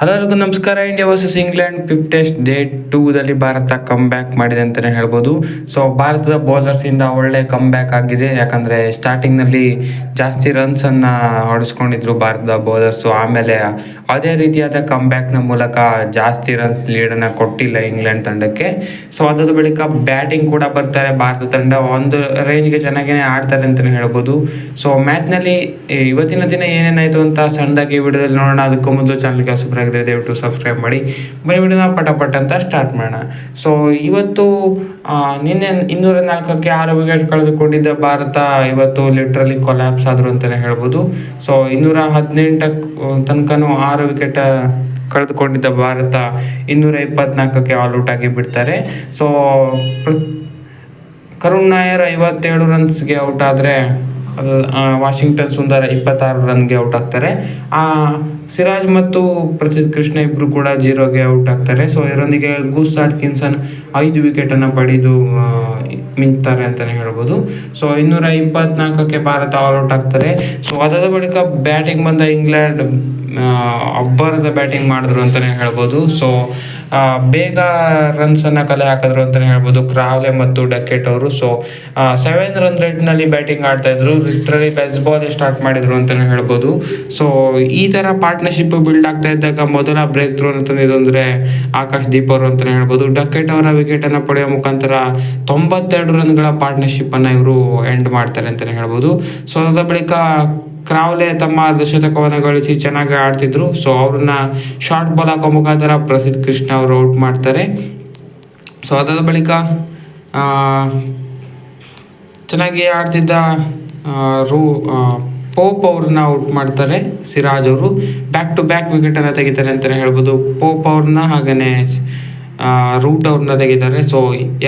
Hello ಎಲ್ರಿಗೂ ನಮಸ್ಕಾರ, India versus England fifth test day ಟೂದಲ್ಲಿ Bharat come back ಮಾಡಿದೆ ಅಂತಲೇ ಹೇಳ್ಬೋದು. ಸೊ ಭಾರತದ ಬೌಲರ್ಸಿಂದ ಒಳ್ಳೆ ಕಮ್ ಬ್ಯಾಕ್ ಆಗಿದೆ. ಯಾಕಂದರೆ ಸ್ಟಾರ್ಟಿಂಗ್ನಲ್ಲಿ ಜಾಸ್ತಿ ರನ್ಸನ್ನು ಹೊಡೆಸ್ಕೊಂಡಿದ್ರು ಭಾರತದ ಬೌಲರ್ಸು ಆಮೇಲೆ ಅದೇ ರೀತಿಯಾದ ಕಮ್ ಬ್ಯಾಕ್ನ ಮೂಲಕ ಜಾಸ್ತಿ ರನ್ಸ್ ಲೀಡನ್ನು ಕೊಟ್ಟಿಲ್ಲ ಇಂಗ್ಲೆಂಡ್ ತಂಡಕ್ಕೆ. ಸೊ ಅದಾದ ಬಳಿಕ ಬ್ಯಾಟಿಂಗ್ ಕೂಡ ಬರ್ತಾರೆ ಭಾರತ ತಂಡ. ಒಂದು ರೇಂಜ್ಗೆ ಚೆನ್ನಾಗೇ ಆಡ್ತಾರೆ ಅಂತಲೇ ಹೇಳ್ಬೋದು. ಸೊ ಮ್ಯಾಚ್ನಲ್ಲಿ ಇವತ್ತಿನ ದಿನ ಏನೇನಾಯಿತು ಅಂತ ಸಣ್ಣದಾಗಿ ವಿಡಿಯೋದಲ್ಲಿ ನೋಡೋಣ. ಅದಕ್ಕೂ ಮೊದಲು ಚಾನಲ್ಗೆ ಹೊಸಬರಾಗಿದ್ದರೆ ದಯವಿಟ್ಟು ಸಬ್ಸ್ಕ್ರೈಬ್ ಮಾಡಿ. ಬನ್ನಿ ವಿಡಿಯೋನ ಪಟ ಪಟ ಅಂತ ಸ್ಟಾರ್ಟ್ ಮಾಡೋಣ. ಸೊ ಇವತ್ತು ನಿನ್ನೆ ಇನ್ನೂರ ನಾಲ್ಕಕ್ಕೆ ಆರು ವಿಕೆಟ್ ಕಳೆದುಕೊಂಡಿದ್ದ ಭಾರತ ಇವತ್ತು ಲಿಟ್ರಲಿ ಕೊಲ್ಯಾಪ್ಸ್ ಆದರು ಅಂತಲೇ ಹೇಳ್ಬೋದು. ಸೊ ಇನ್ನೂರ ಹದಿನೆಂಟಕ್ಕೆ ತನಕನೂ ಆರು ವಿಕೆಟ್ ಕಳೆದುಕೊಂಡಿದ್ದ ಭಾರತ ಇನ್ನೂರ ಇಪ್ಪತ್ನಾಲ್ಕಕ್ಕೆ ಆಲ್ ಔಟ್ ಆಗಿ ಬಿಡ್ತಾರೆ. ಸೊ ಕರುಣ್ ನಾಯರ್ ಐವತ್ತೇಳು ರನ್ಸ್ಗೆ ಔಟ್ ಆದರೆ ವಾಷಿಂಗ್ಟನ್ ಸುಂದರ ಇಪ್ಪತ್ತಾರು ರನ್ಗೆ ಔಟ್ ಆಗ್ತಾರೆ. ಸಿರಾಜ್ ಮತ್ತು ಪ್ರಸಿದ್ಧ ಕೃಷ್ಣ ಇಬ್ಬರು ಕೂಡ ಜೀರೋಗೆ ಔಟ್ ಆಗ್ತಾರೆ. ಸೊ ಇದರೊಂದಿಗೆ ಗೂಸ್ ಆಟ್ಕಿನ್ಸನ್ ಐದು ವಿಕೆಟನ್ನು ಪಡೆದು ಮಿಂತಾರೆ ಅಂತಲೇ ಹೇಳ್ಬೋದು. ಸೊ ಇನ್ನೂರ ಇಪ್ಪತ್ನಾಲ್ಕಕ್ಕೆ ಭಾರತ ಆಲ್ ಔಟ್ ಆಗ್ತಾರೆ. ಸೊ ಅದಾದ ಬಳಿಕ ಬ್ಯಾಟಿಂಗ್ ಬಂದ ಇಂಗ್ಲೆಂಡ್ ಅಬ್ಬರದ ಬ್ಯಾಟಿಂಗ್ ಮಾಡಿದ್ರು ಅಂತಲೇ ಹೇಳ್ಬೋದು. ಸೊ ಬೇಗ ರನ್ಸನ್ನು ಕಲೆ ಹಾಕಿದ್ರು ಅಂತಲೇ ಹೇಳ್ಬೋದು. ಕ್ರಾವ್ಲೆ ಮತ್ತು ಡಕೆಟ್ ಅವರು. ಸೊ ಸೆವೆನ್ ರನ್ ರೇಟ್ನಲ್ಲಿ ಬ್ಯಾಟಿಂಗ್ ಆಡ್ತಾ ಇದ್ರು. ಲಿಟ್ರಲಿ ಬೆಸ್ಟ್ ಬಾಲ್ ಸ್ಟಾರ್ಟ್ ಮಾಡಿದ್ರು ಅಂತಲೇ ಹೇಳ್ಬೋದು. ಸೊ ಈ ಥರ ಪಾರ್ಟ್ನರ್ಶಿಪ್ ಬಿಲ್ಡ್ ಆಗ್ತಾ ಇದ್ದಾಗ ಮೊದಲ ಬ್ರೇಕ್ ಥ್ರೂ ಅಂತಂದಿದ್ದು ಅಂದರೆ ಆಕಾಶ್ ದೀಪ್ ಅವರು ಅಂತಲೇ ಹೇಳ್ಬೋದು. ಡಕೆಟ್ ಅವರ ವಿಕೆಟನ್ನು ಪಡೆಯೋ ಮುಖಾಂತರ ತೊಂಬತ್ತೆರಡು ರನ್ಗಳ ಪಾರ್ಟ್ನರ್ಶಿಪ್ಪನ್ನು ಇವರು ಎಂಡ್ ಮಾಡ್ತಾರೆ ಅಂತಲೇ ಹೇಳ್ಬೋದು. ಸೊ ಅದಾದ ಬಳಿಕ ಕ್ರಾವ್ಲೆ ತಮ್ಮ ದಶತಕವನ್ನು ಗಳಿಸಿ ಚೆನ್ನಾಗಿ ಆಡ್ತಿದ್ರು. ಸೊ ಅವ್ರನ್ನ ಶಾರ್ಟ್ ಬಾಲ್ ಹಾಕೋ ಮುಖಾಂತರ ಪ್ರಸಿದ್ಧ ಕೃಷ್ಣ ಅವರು ಔಟ್ ಮಾಡ್ತಾರೆ. ಸೊ ಅದಾದ ಬಳಿಕ ಚೆನ್ನಾಗಿ ಆಡ್ತಿದ್ದ ರೂ ಪೋಪ್ ಅವ್ರನ್ನ ಔಟ್ ಮಾಡ್ತಾರೆ, ಸಿರಾಜ್ ಅವರು. ಬ್ಯಾಕ್ ಟು ಬ್ಯಾಕ್ ವಿಕೆಟನ್ನು ತೆಗಿತಾರೆ ಅಂತಲೇ ಹೇಳ್ಬೋದು. ಪೋಪ್ ಅವ್ರನ್ನ ಹಾಗೆಯೇ ರೂಟ್ ಅವ್ರನ್ನ ತೆಗಿತಾರೆ. ಸೊ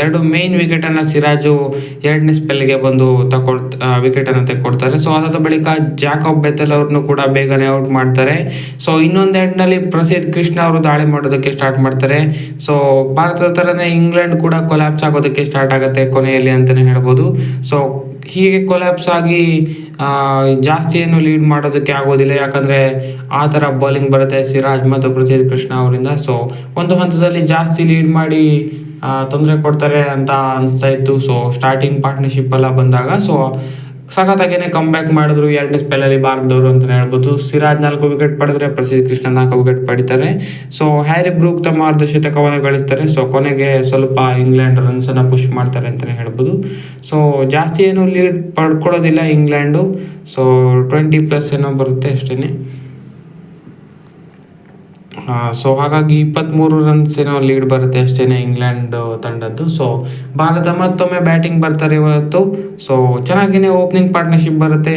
ಎರಡು ಮೇನ್ ವಿಕೆಟನ್ನು ಸಿರಾಜು ಎರಡನೇ ಸ್ಪೆಲ್ಗೆ ಬಂದು ತಗೊಳ್ ವಿಕೆಟನ್ನು ತೆಗೊಡ್ತಾರೆ ಸೊ ಅದಾದ ಬಳಿಕ ಜಾಕಬ್ ಬೆತ್ತಲ್ ಅವ್ರನ್ನೂ ಕೂಡ ಬೇಗನೆ ಔಟ್ ಮಾಡ್ತಾರೆ. ಸೊ ಇನ್ನೊಂದು ಎಂಡ್ನಲ್ಲಿ ಪ್ರಸಿದ್ಧ ಕೃಷ್ಣ ಅವರು ದಾಳಿ ಮಾಡೋದಕ್ಕೆ ಸ್ಟಾರ್ಟ್ ಮಾಡ್ತಾರೆ. ಸೊ ಭಾರತದ ಥರನೇ ಇಂಗ್ಲೆಂಡ್ ಕೂಡ ಕೊಲ್ಯಾಪ್ಸ್ ಆಗೋದಕ್ಕೆ ಸ್ಟಾರ್ಟ್ ಆಗುತ್ತೆ ಕೊನೆಯಲ್ಲಿ ಅಂತಲೇ ಹೇಳ್ಬೋದು. ಸೊ ಹೀಗೆ ಕೊಲ್ಯಾಪ್ಸ್ ಆಗಿ ಜಾಸ್ತಿ ಏನು ಲೀಡ್ ಮಾಡೋದಕ್ಕೆ ಆಗೋದಿಲ್ಲ. ಯಾಕಂದರೆ ಆ ಥರ ಬೌಲಿಂಗ್ ಬರುತ್ತೆ. ಸಿರಾಜ್ ಮತ್ತು ಪ್ರಸಿದ್ಧ ಕೃಷ್ಣ ಅವರಿಂದ. ಸೊ ಒಂದು ಹಂತದಲ್ಲಿ ಜಾಸ್ತಿ ಲೀಡ್ ಮಾಡಿ ತೊಂದರೆ ಕೊಡ್ತಾರೆ ಅಂತ ಅನಿಸ್ತಾ ಇತ್ತು. ಸೊ ಸ್ಟಾರ್ಟಿಂಗ್ ಪಾರ್ಟ್ನರ್ಶಿಪ್ ಎಲ್ಲ ಬಂದಾಗ. ಸೊ ಸಖತ್ತಾಗೇನೆ ಕಮ್ ಬ್ಯಾಕ್ ಮಾಡಿದ್ರು, ಎರಡನೇ ಸ್ಪೆಲ್ಲಲ್ಲಿ ಭಾರತದವರು ಅಂತಲೇ ಹೇಳ್ಬೋದು. ಸಿರಾಜ್ ನಾಲ್ಕು ವಿಕೆಟ್ ಪಡೆದ್ರೆ ಪ್ರಸಿದ್ಧ ಕೃಷ್ಣ ನಾಲ್ಕು ವಿಕೆಟ್ ಪಡಿತಾರೆ. ಸೊ ಹ್ಯಾರಿ ಬ್ರೂಕ್ ತಮ್ಮ ಅರ್ಧ ಶತಕವನ್ನು ಗಳಿಸ್ತಾರೆ. ಸೊ ಕೊನೆಗೆ ಸ್ವಲ್ಪ ಇಂಗ್ಲೆಂಡ್ ರನ್ಸನ್ನು ಪುಷ್ ಮಾಡ್ತಾರೆ ಅಂತಲೇ ಹೇಳ್ಬೋದು. ಸೊ ಜಾಸ್ತಿ ಏನು ಲೀಡ್ ಪಡ್ಕೊಳ್ಳೋದಿಲ್ಲ ಇಂಗ್ಲೆಂಡು ಸೊ ಟ್ವೆಂಟಿ ಪ್ಲಸ್ ಏನೋ ಬರುತ್ತೆ ಅಷ್ಟೇ ಸೊ ಹಾಗಾಗಿ ಇಪ್ಪತ್ತ್ಮೂರು ರನ್ಸ್ ಏನೋ ಲೀಡ್ ಬರುತ್ತೆ ಅಷ್ಟೇ ಇಂಗ್ಲೆಂಡ್ ತಂಡದ್ದು. ಸೊ ಭಾರತ ಮತ್ತೊಮ್ಮೆ ಬ್ಯಾಟಿಂಗ್ ಬರ್ತಾರೆ ಇವತ್ತು. ಸೊ ಚೆನ್ನಾಗಿನೇ ಓಪನಿಂಗ್ ಪಾರ್ಟ್ನರ್ಶಿಪ್ ಬರುತ್ತೆ.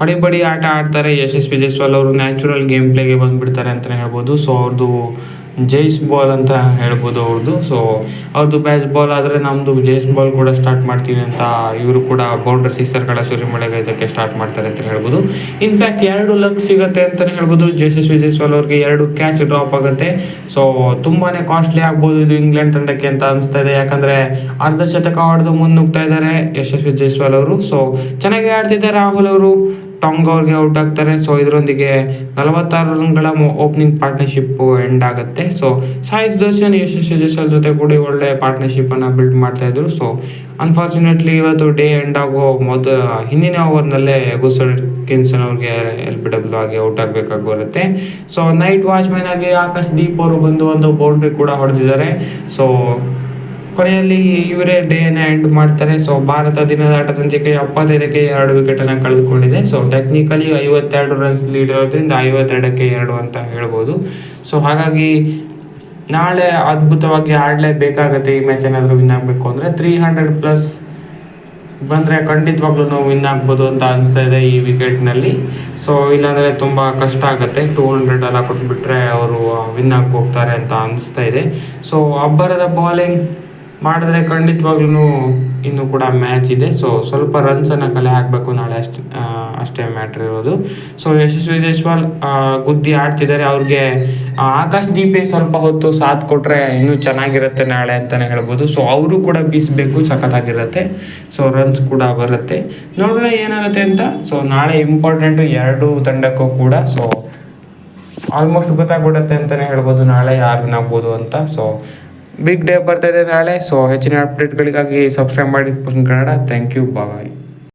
ಹೊಡಿಬಡಿ ಆಟ ಆಡ್ತಾರೆ. ಯಶಸ್ವಿ ಜೈಸ್ವಾಲ್ ಅವರು ನ್ಯಾಚುರಲ್ ಗೇಮ್ ಪ್ಲೇಗೆ ಬಂದುಬಿಡ್ತಾರೆ ಅಂತಲೇ ಹೇಳ್ಬೋದು. ಸೊ ಅವ್ರದ್ದು ಜೈಸ್ ಬಾಲ್ ಅಂತ ಹೇಳ್ಬೋದು ಅವ್ರದ್ದು ಸೊ ಅವ್ರದ್ದು ಬ್ಯಾಸ್ ಬಾಲ್ ಆದರೆ ನಮ್ಮದು ಜೈಸ್ ಬಾಲ್ ಕೂಡ ಸ್ಟಾರ್ಟ್ ಮಾಡ್ತೀವಿ ಅಂತ ಇವರು ಕೂಡ ಬೌಂಡ್ರಿ ಸಿಕ್ಸರ್ಗಳ ಸುರಿಮಳೆಗೆ ಇದಕ್ಕೆ ಸ್ಟಾರ್ಟ್ ಮಾಡ್ತಾರೆ ಅಂತ ಹೇಳ್ಬೋದು. ಇನ್ಫ್ಯಾಕ್ಟ್ ಎರಡು ಲಕ್ ಸಿಗುತ್ತೆ ಅಂತಲೇ ಹೇಳ್ಬೋದು. ಜಯಶಸ್ವಿ ಜೈಸ್ವಾಲ್ ಅವ್ರಿಗೆ ಎರಡು ಕ್ಯಾಚ್ ಡ್ರಾಪ್ ಆಗುತ್ತೆ. ಸೊ ತುಂಬಾ ಕಾಸ್ಟ್ಲಿ ಆಗ್ಬೋದು ಇದು ಇಂಗ್ಲೆಂಡ್ ತಂಡಕ್ಕೆ ಅಂತ ಅನಿಸ್ತಾ ಇದೆ. ಯಾಕಂದರೆ ಅರ್ಧ ಶತಕ ಹೊಡೆದು ಮುನ್ನುಗ್ತಾ ಇದ್ದಾರೆ ಯಶಸ್ವಿ ಜೈಸ್ವಾಲ್ ಅವರು. ಸೊ ಚೆನ್ನಾಗಿ ಆಡ್ತಿದ್ದಾರೆ ರಾಹುಲ್ ಅವರು. ಟಾಂಗ್ ಅವ್ರಿಗೆ ಔಟ್ ಆಗ್ತಾರೆ ಸೊ ಇದರೊಂದಿಗೆ ನಲವತ್ತಾರು ರನ್ಗಳ ಓಪನಿಂಗ್ ಪಾರ್ಟ್ನರ್ಶಿಪ್ ಎಂಡ್ ಆಗುತ್ತೆ. ಸೊ ಸಾಯಿ ದರ್ಶನ್, ಯಶಸ್ವಿ ಜಯಸ್ವಾಲ್ ಜೊತೆ ಕೂಡ ಒಳ್ಳೆ ಪಾರ್ಟ್ನರ್ಶಿಪ್ಪನ್ನು ಬಿಲ್ಡ್ ಮಾಡ್ತಾ ಇದ್ರು. ಸೊ ಅನ್ಫಾರ್ಚುನೇಟ್ಲಿ ಇವತ್ತು ಡೇ ಎಂಡ್ ಆಗೋ ಮೊದ, ಹಿಂದಿನ ಓವರ್ನಲ್ಲೇ ಗುಸಲ್ ಕಿನ್ಸನ್ ಅವ್ರಿಗೆ ಎಲ್ ಪಿ ಡಬ್ಲ್ಯೂ ಆಗಿ ಔಟ್ ಆಗಬೇಕಾಗಿ ಬರುತ್ತೆ. ಸೊ ನೈಟ್ ವಾಚ್ಮ್ಯಾನ್ ಆಗಿ ಆಕಾಶ್ ದೀಪ್ ಅವರು ಬಂದು ಒಂದು ಬೌಂಡ್ರಿ ಕೂಡ ಹೊಡೆದಿದ್ದಾರೆ. ಸೊ ಕೊನೆಯಲ್ಲಿ ಇವರೇ ಡೇನ ಎಂಡ್ ಮಾಡ್ತಾರೆ. ಸೊ ಭಾರತ ದಿನದ ಆಟದಂತಿಕೆ ಎಪ್ಪತ್ತೈದಕ್ಕೆ ಎರಡು ವಿಕೆಟನ್ನು ಕಳೆದುಕೊಂಡಿದೆ. ಸೊ ಟೆಕ್ನಿಕಲಿ ಐವತ್ತೆರಡು ರನ್ಸ್ ಲೀಡ್ ಇರೋದ್ರಿಂದ ಐವತ್ತೆರಡಕ್ಕೆ ಎರಡು ಅಂತ ಹೇಳ್ಬೋದು. ಸೊ ಹಾಗಾಗಿ ನಾಳೆ ಅದ್ಭುತವಾಗಿ ಆಡಲೇಬೇಕಾಗತ್ತೆ ಈ ಮ್ಯಾಚ್ ಏನಾದರೂ ವಿನ್ ಆಗಬೇಕು ಅಂದರೆ. ತ್ರೀ ಹಂಡ್ರೆಡ್ ಪ್ಲಸ್ ಬಂದರೆ ಖಂಡಿತವಾಗ್ಲೂ ವಿನ್ ಆಗ್ಬೋದು ಅಂತ ಅನಿಸ್ತಾ ಇದೆ ಈ ವಿಕೆಟ್ನಲ್ಲಿ ಸೊ ಇಲ್ಲಾಂದರೆ ತುಂಬ ಕಷ್ಟ ಆಗುತ್ತೆ. ಟೂ ಹಂಡ್ರೆಡ್ ಎಲ್ಲ ಕೊಟ್ಬಿಟ್ರೆ ಅವರು ವಿನ್ ಆಗಿ ಹೋಗ್ತಾರೆ ಅಂತ ಅನಿಸ್ತಾ ಇದೆ. ಸೊ ಅಬ್ಬರದ ಬೌಲಿಂಗ್ ಮಾಡಿದ್ರೆ ಖಂಡಿತವಾಗ್ಲೂ ಇನ್ನೂ ಕೂಡ ಮ್ಯಾಚ್ ಇದೆ. ಸೊ ಸ್ವಲ್ಪ ರನ್ಸನ್ನು ಕಲೆ ಹಾಕಬೇಕು ನಾಳೆ ಅಷ್ಟು ಅಷ್ಟೇ ಮ್ಯಾಟ್ರ್ ಇರೋದು. ಸೊ ಯಶಸ್ವಿ ಜೈಸ್ವಾಲ್ ಗುದ್ದಿ ಆಡ್ತಿದ್ದಾರೆ ಅವ್ರಿಗೆ ಆಕಾಶ್ ದೀಪೆ ಸ್ವಲ್ಪ ಹೊತ್ತು ಸಾಥ್ ಕೊಟ್ಟರೆ ಇನ್ನೂ ಚೆನ್ನಾಗಿರುತ್ತೆ ನಾಳೆ ಅಂತಲೇ ಹೇಳ್ಬೋದು. ಸೊ ಅವರು ಕೂಡ ಬೀಸಬೇಕು, ಸಖತ್ತಾಗಿರುತ್ತೆ. ಸೊ ರನ್ಸ್ ಕೂಡ ಬರುತ್ತೆ. ನೋಡೋಣ ಏನಾಗುತ್ತೆ ಅಂತ. ಸೊ ನಾಳೆ ಇಂಪಾರ್ಟೆಂಟು ಎರಡು ತಂಡಕ್ಕೂ ಕೂಡ. ಸೊ ಆಲ್ಮೋಸ್ಟ್ ಗೊತ್ತಾಗ್ಬಿಡುತ್ತೆ ಅಂತಲೇ ಹೇಳ್ಬೋದು. ನಾಳೆ ಯಾರು ಆಗ್ಬೋದು ಅಂತ. ಸೊ ಬಿಗ್ ಡೇ ಬರ್ತಾ ಇದೆ ನಾಳೆ. ಸೊ ಹೆಚ್ಚಿನ ಅಪ್ಡೇಟ್ಗಳಿಗಾಗಿ ಸಬ್ಸ್ಕ್ರೈಬ್ ಮಾಡಿ ಕನ್ನಡ. Thank you bye